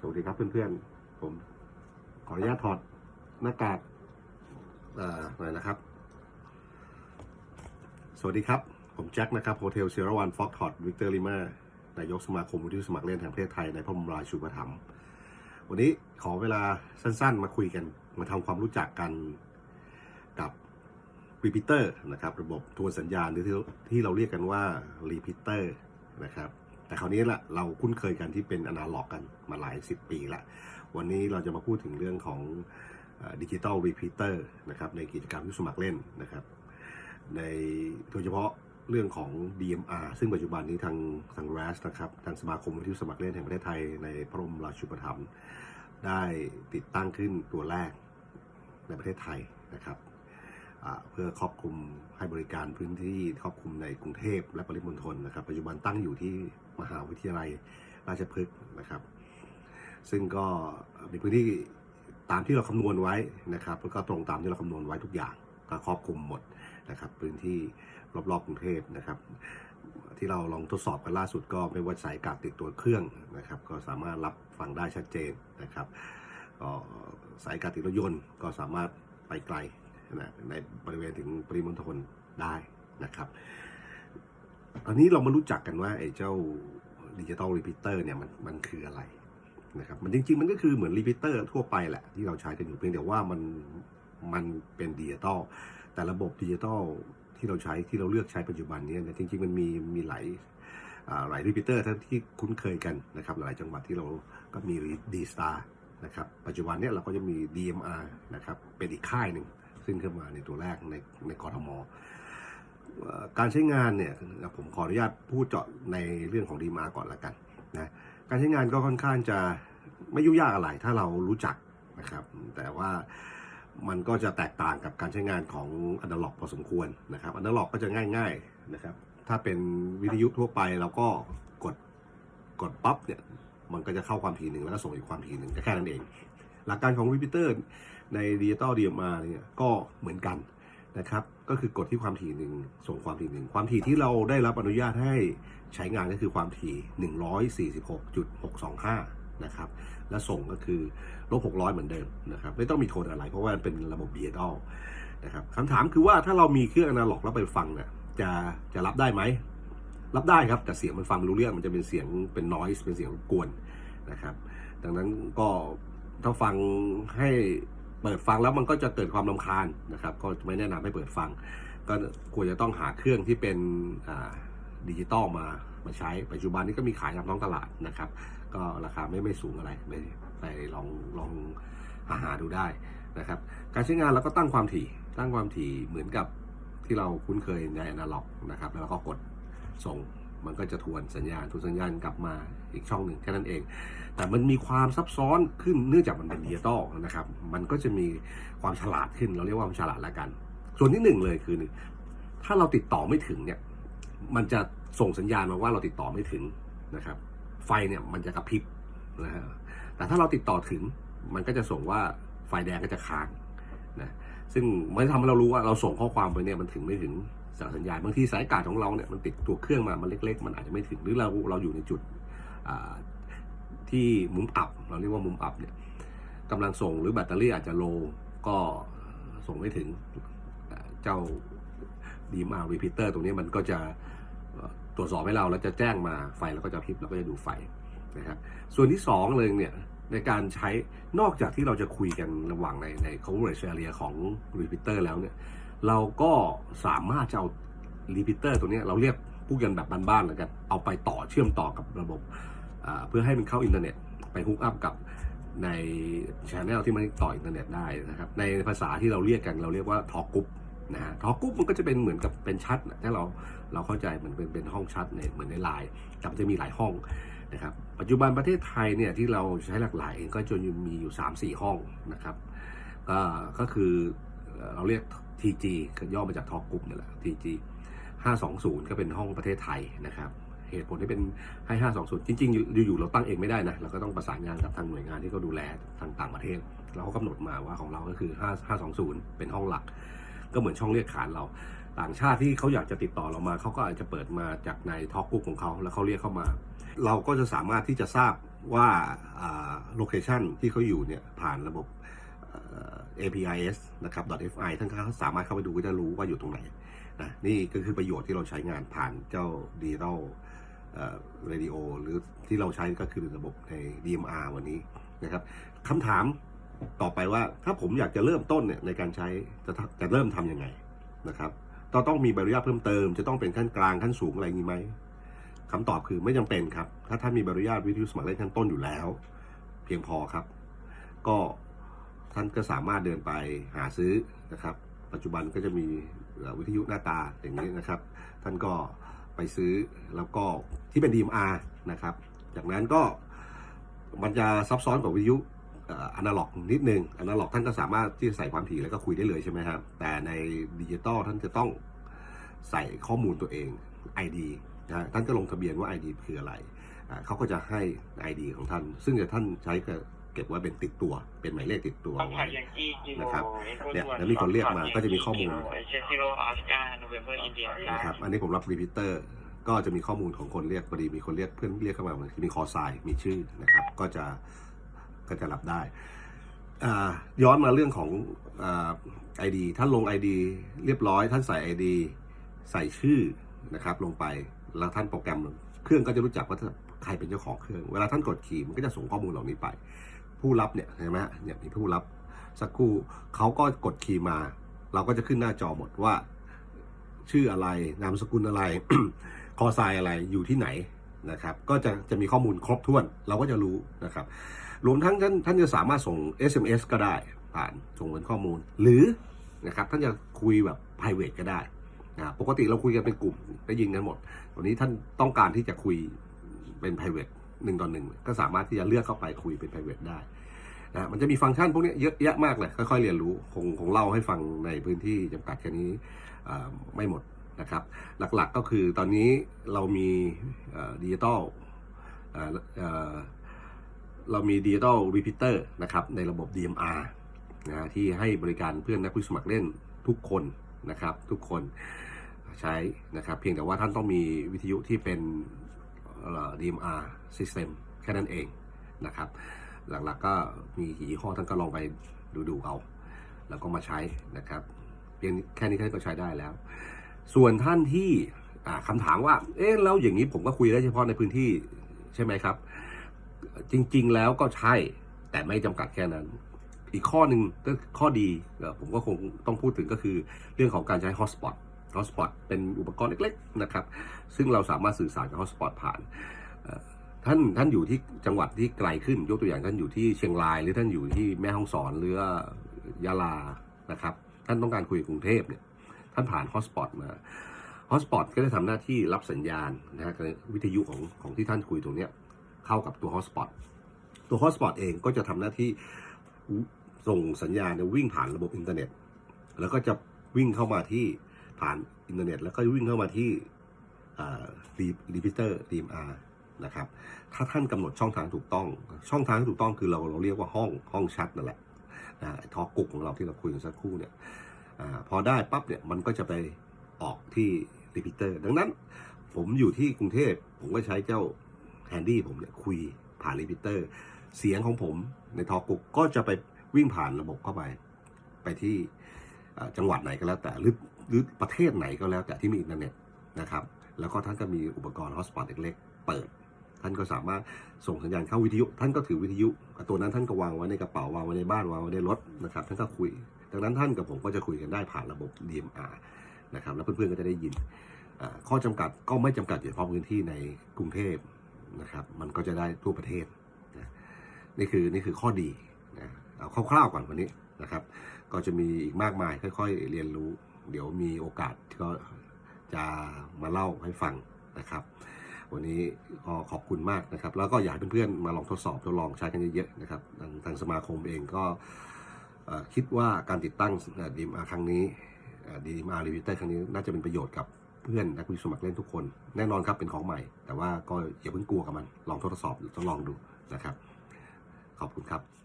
สวัสดีครับเพื่อนๆ ผมขออนุญาตถอดหน้ากากเอ่อหน่อยนะครับ สวัสดีครับ ผมแจ็คนะครับโฮเทลเซราวันฟ็อกทอดวิกเตอร์ลิมานายกสมาคมวุฒิสมัครเล่นแห่งประเทศไทยในพระบรมราชูปถัมภ์วันนี้ขอเวลาสั้นๆ มาคุยกัน มาทำความรู้จักกันกับรีพิเตอร์นะครับ ระบบทวนสัญญาณหรือที่เราเรียกกันว่ารีพิเตอร์นะครับ แต่คราวนี้ละเราคุ้นเคยกันที่เป็นอนาล็อกกันมาหลายสิบปีละวันนี้เราจะมาพูดถึงเรื่องของดิจิตอลรีพิเตอร์นะครับในกิจกรรมที่สมัครเล่นนะครับ ในโดยเฉพาะเรื่องของ DMR ซึ่งปัจจุบันนี้ทางทาง RAS นะครับทางสมาคมวิทยุสมัครเล่นแห่งประเทศไทยในพระบรมราชูปถัมภ์ได้ติดตั้งขึ้นตัวแรกในประเทศไทยนะครับ เพื่อครอบคลุมให้บริการพื้นที่ครอบคลุมในกรุงเทพและปริมณฑลนะครับ ปัจจุบันตั้งอยู่ที่มหาวิทยาลัยราชพฤกษ์นะครับ ซึ่งก็มีพื้นที่ตามที่เราคำนวณไว้นะครับแล้วก็ตรงตามที่เราคำนวณไว้ทุกอย่างก็ครอบคลุมหมดนะครับ พื้นที่รอบๆกรุงเทพนะครับ ที่เราลองทดสอบกันล่าสุดก็ไม่ว่าสายอากาศติดตัวเครื่องนะครับ ก็สามารถรับฟังได้ชัดเจนนะครับก็สายอากาศติดรถยนต์ก็สามารถไปไกล นะในบริเวณถึงปริมณฑลได้นะครับอันนี้เรามารู้จักกันว่าไอ้เจ้าดิจิตอลรีพิเตอร์เนี่ยมันมันคืออะไรนะครับมันจริงๆ มันก็คือเหมือนรีพิเตอร์ทั่วไปแหละที่เราใช้กันอยู่เพียงแต่ว่ามันมันเป็นดิจิตอลแต่ระบบดิจิตอลที่เราใช้ที่เราเลือกใช้ปัจจุบันเนี้จริงๆ มันมีมีหลายหลายรีพิเตอร์ที่คุ้นเคยกันนะครับหลายจังหวัดที่เราก็มีดีสตาร์นะครับปัจจุบันเนี้ยเราก็จะมี DMR นะครับเป็นอีกค่ายหนึ่ง ซึ่งเข้ามาในตัวแรกในในกรทมอการใช้งานเนี่ยผมขออนุญาตพูดเจาะในเรื่องของดีมาก่อนละกันนะการใช้งานก็ค่อนข้างจะไม่ยุ่งยากอะไรถ้าเรารู้จักนะครับ แต่ว่ามันก็จะแตกต่างกับการใช้งานของอนาล็อกพอสมควรนะครับอนาล็อกก็จะง่าย ๆนะครับ ถ้าเป็นวิทยุทั่วไปเราก็กดกดปั๊บเนี่ยมันก็จะเข้าความถี่หนึ่งแล้วก็ส่งอีกความถี่หนึ่งก็แค่นั้นเอง หลักการของรีพิเตอร์ ในดิจิตอลดีมาเนี่ยก็เหมือนกันนะครับ ก็คือกดที่ความถี่หนึ่งส่งความถี่หนึ่งความถี่ที่เราได้รับอนุญาตให้ใช้งานก็คือความถี่ 146.625 นะครับ และส่งก็คือลบ600 เหมือนเดิมนะครับ ไม่ต้องมีโทนอะไร เพราะว่ามันเป็นระบบดิจิตอลนะครับคำถามคือว่าถ้าเรามีเครื่องอนาล็อกแล้วไปฟังเนี่ยจะจะรับได้ไหม รับได้ครับ แต่เสียงมันฟังรู้เรื่องมันจะเป็นเสียงเป็น noise เป็นเสียงกวนนะครับ ดังนั้นก็ถ้าฟังให้ เปิดฟังแล้วมันก็จะเกิดความรำคาญนะครับ ก็ไม่แนะนำให้เปิดฟัง ก็ควรจะต้องหาเครื่องที่เป็นดิจิตอลมามาใช้ปัจจุบันนี้ก็มีขายตามท้องตลาดนะครับ ก็ราคาไม่ไม่สูงอะไรไปไปลองลองหาหาดูได้นะครับ การใช้งานเราก็ตั้งความถี่ ตั้งความถี่เหมือนกับที่เราคุ้นเคยในอนาล็อกนะครับ แล้วเราก็กดส่ง มันก็จะทวนสัญญาณทวนสัญญาณกลับมาอีกช่องหนึ่งแค่นั้นเอง แต่มันมีความซับซ้อนขึ้นเนื่องจากมันเป็นดิจิตอลนะครับ มันก็จะมีความฉลาดขึ้นเราเรียกว่าความฉลาดละกัน ส่วนที่หนึ่งเลยคือ ถ้าเราติดต่อไม่ถึงเนี่ยมันจะส่งสัญญาณมาว่าเราติดต่อไม่ถึงนะครับ ไฟเนี่ยมันจะกระพริบนะฮะแต่ถ้าเราติดต่อถึงมันก็จะส่งว่าไฟแดงก็จะค้างนะ ซึ่งมันทำให้เรารู้ว่าเราส่งข้อความไปเนี่ยมันถึงไม่ถึงสาสัญญาณบางทีสายอากาศของเราเนี่ยมันติดตัวเครื่องมามันเล็ก ๆ มันอาจจะไม่ถึงหรือเราเราอยู่ในจุดที่มุมอับ เราเรียกว่ามุมอับเนี่ยกำลังส่งหรือแบตเตอรี่อาจจะโลก็ส่งไม่ถึงเจ้าดีมารีพิเตอร์ตรงนี้มันก็จะตรวจสอบให้เราแล้วจะแจ้งมาไฟแล้วก็จะพริบเราก็จะดูไฟนะครับส่วนที่สองเลยเนี่ย ในการใช้นอกจากที่เราจะคุยกันระหว่างในใน coverage area ของ repeater แล้วเนี่ย เราก็สามารถจะเอา repeater ตัวนี้เราเรียกพูดกันแบบบ้านๆแล้วกัน เอาไปต่อเชื่อมต่อกับระบบ เพื่อให้มันเข้าอินเทอร์เน็ต ไปฮุกอัพกับในช anel ที่มันต่ออินเทอร์เน็ตได้นะครับ ในภาษาที่เราเรียกกันเราเรียกว่าทอกกุ๊ปนะฮะทอกกุ๊ปมันก็จะเป็นเหมือนกับเป็นชัดถ้าเราเราเข้าใจมันเป็นเป็นห้องชัดในเหมือนในไลน์แต่มันจะมีหลายห้อง นะครับ ปัจจุบันประเทศไทยเนี่ยที่เราใช้หลักๆเองก็จนมีอยู่ 3-4 ห้องนะครับ ก็ก็คือเราเรียก TG ย่อมาจากทอกกุ๊ปนี่แหละ TG 520 ก็เป็นห้องประเทศไทยนะครับเหตุผลที่เป็นให้ 520 จริง ๆ อยู่ๆเราตั้งเองไม่ได้นะ เราก็ต้องประสานงานกับทางหน่วยงานที่เขาดูแลทางต่างประเทศ เราก็กำหนดมาว่าของเราก็คือ 5 520 เป็นห้องหลัก ก็เหมือนช่องเรียกขานเรา ต่างชาติที่เขาอยากจะติดต่อเรามา เขาก็อาจจะเปิดมาจากในท็อกกุ๊กของเขาแล้วเขาเรียกเข้ามา เราก็จะสามารถที่จะทราบว่าโลเคชันที่เขาอยู่เนี่ยผ่านระบบ APIs นะครับ .fi ท่านก็สามารถเข้าไปดูก็จะรู้ว่าอยู่ตรงไหนนะนี่ก็คือประโยชน์ที่เราใช้งานผ่านเจ้า digital เรดิโอหรือที่เราใช้ก็คือระบบใน DMR วันนี้นะครับคำถามต่อไปว่าถ้าผมอยากจะเริ่มต้นเนี่ยในการใช้จะจะเริ่มทำยังไงนะครับ ต้องต้องมีใบอนุญาตเพิ่มเติม จะต้องเป็นขั้นกลางขั้นสูงอะไรอย่างนี้ไหมคำตอบคือไม่จำเป็นครับ ถ้าท่านมีใบอนุญาตวิทยุสมัครเล่นขั้นต้นอยู่แล้ว เพียงพอครับ ก็ท่านก็สามารถเดินไปหาซื้อนะครับ ปัจจุบันก็จะมีวิทยุหน้าตาอย่างนี้นะครับ ท่านก็ไปซื้อแล้วก็ที่เป็น DMR นะครับ จากนั้นก็มันจะซับซ้อนกว่าวิทยุ อนาล็อกนิดนึงอนาล็อกท่านก็สามารถที่จะใส่ความถี่แล้วก็คุยได้เลยใช่ไหมครับแต่ในดิจิตอลท่านจะต้องใส่ข้อมูลตัวเอง ID นะฮะท่านก็ลงทะเบียนว่า ID คืออะไรอ่าเขาก็จะให้ ID ของท่าน ซึ่งจะท่านใช้ก็เก็บไว้เป็นติดตัว เป็นหมายเลขติดตัวต้องไว้ถ่ายยังกี้กิโลนะครับเอ็กโคเนี่ยส่วนแล้วมีคนเรียกมาก็จะมีข้อมูลเชสซิโรออสการ์โนเวมเบอร์อินเดียนะครับอันนี้ผมรับรีพิเตอร์ก็จะมีข้อมูลของคนเรียกพอดีมีคนเรียกเพื่อนเรียกเข้ามามีคอไซน์มีชื่อนะครับ ก็จะ ก็จะรับได้ย้อนมาเรื่องของไอดีท่านลง ID เรียบร้อย ท่านใส่ ID ใส่ชื่อนะครับ ลงไปแล้วท่านโปรแกรมเครื่องก็จะรู้จักว่าใครเป็นเจ้าของเครื่อง เวลาท่านกดขี่มันก็จะส่งข้อมูลเหล่านี้ไป ผู้รับเนี่ยเห็นไหมเนี่ยมีผู้รับสักครู่เขาก็กดคีย์มา เราก็จะขึ้นหน้าจอหมดว่า ชื่ออะไรนามสกุลอะไร คอไซอะไรอยู่ที่ไหน นะครับก็จะจะมีข้อมูลครบถ้วนเราก็จะรู้นะครับ รวมทั้งท่านท่านจะสามารถส่ง SMS ก็ได้ผ่านส่งเป็นข้อมูล หรือนะครับท่านจะคุยแบบ private ก็ได้นะปกติเราคุยกันเป็นกลุ่มได้ยินกันหมดวันนี้ท่านต้องการที่จะคุยเป็น private หนึ่งต่อหนึ่งก็สามารถที่จะเลือกเข้าไปคุยเป็น private ได้นะมันจะมีฟังก์ชันพวกนี้เยอะแยะมากเลยค่อยๆเรียนรู้คงคงเล่าให้ฟังในพื้นที่จำกัดแค่นี้ไม่หมด นะครับ หลักๆก็คือตอนนี้เรามีดิจิตอลเรามีดิจิตอลรีพิเตอร์นะครับในระบบ DMR นะที่ให้บริการเพื่อนนักผู้สมัครเล่นทุกคนนะครับ ทุกคนใช้นะครับ เพียงแต่ว่าท่านต้องมีวิทยุที่เป็น DMR system แค่นั้นเองนะครับ หลักๆก็มีกี่ยี่ห้อท่านก็ลองไปดูๆเอา แล้วก็มาใช้นะครับเพียงแค่นี้ท่านก็ใช้ได้แล้ว ส่วนท่านที่อ่าคำถามว่า เอ๊ะแล้วอย่างนี้ผมก็คุยได้เฉพาะในพื้นที่ใช่ไหมครับ จริง ๆ แล้วก็ใช่ แต่ไม่จำกัดแค่นั้น อีกข้อหนึ่งก็ข้อดีผมก็คงต้องพูดถึงก็คือเรื่องของการใช้ hotspot hotspot เป็นอุปกรณ์เล็ก ๆ นะครับ ซึ่งเราสามารถสื่อสารกับ hotspot ผ่านท่านท่านอยู่ที่จังหวัดที่ไกลขึ้น ยกตัวอย่างท่านอยู่ที่เชียงราย หรือท่านอยู่ที่แม่ฮ่องสอนหรือยะลานะครับ ท่านต้องการคุยกรุงเทพเนี่ย ท่านผ่าน hotspot มา hotspot ก็จะทำหน้าที่รับสัญญาณนะฮะวิทยุของของที่ท่านคุยตรงเนี้ยเข้ากับตัว hotspot ตัว hotspot เองก็จะทำหน้าที่ส่งสัญญาณวิ่งผ่านระบบอินเทอร์เน็ต แล้วก็จะวิ่งเข้ามาที่ผ่านอินเทอร์เน็ต แล้วก็วิ่งเข้ามาที่รีพิเตอร์ DMR นะครับ ถ้าท่านกำหนดช่องทางถูกต้อง ช่องทางที่ถูกต้องคือเราเราเรียกว่าห้องห้องชัดนั่นแหละนะทอกุกของเราที่เราคุยกันสักครู่เนี่ย อพอได้ปั๊บเนี่ยมันก็จะไปออกที่รีพิเตอร์ ดังนั้น ผมอยู่ที่กรุงเทพผมก็ใช้เจ้าแฮนดี้ผมเนี่ยคุยผ่านรีพิเตอร์ เสียงของผมในทอกุกก็จะไปวิ่งผ่านระบบเข้าไป ไปที่จังหวัดไหนก็แล้วแต่หรือหรือประเทศไหนก็แล้วแต่ที่มีอินเทอร์เน็ตนะครับ แล้วก็ท่านก็มีอุปกรณ์ฮอสปอตเล็กๆเปิด ท่านก็สามารถส่งสัญญาณเข้าวิทยุ ท่านก็ถือวิทยุ ตัวนั้นท่านก็วางไว้ในกระเป๋าวางไว้ในบ้านวางไว้ในรถนะครับ ท่านก็คุย ดังนั้นท่านกับผมก็จะคุยกันได้ผ่านระบบ DMR นะครับแล้วเพื่อนๆก็จะได้ยินข้อจำกัดก็ไม่จำกัดเฉพาะพื้นที่ในกรุงเทพนะครับ มันก็จะได้ทั่วประเทศนะนี่คือนี่คือข้อดีนะเอาคร่าวๆก่อนวันนี้นะครับ ก็จะมีอีกมากมายค่อยๆเรียนรู้ เดี๋ยวมีโอกาสก็จะมาเล่าให้ฟังนะครับ วันนี้ก็ขอบคุณมากนะครับ แล้วก็อยากให้เพื่อนๆมาลองทดสอบทดลองใช้กันเยอะๆนะครับทางทางสมาคมเองก็ คิดว่าการติดตั้งดีมาครั้งนี้ดีมารีวิเตอร์ครั้งนี้น่าจะเป็นประโยชน์กับเพื่อนนักวิสมัครเล่นทุกคน แน่นอนครับเป็นของใหม่ แต่ว่าก็อย่าเพิ่งกลัวกับมัน ลองทดสอบทดลองดูนะครับ ขอบคุณครับ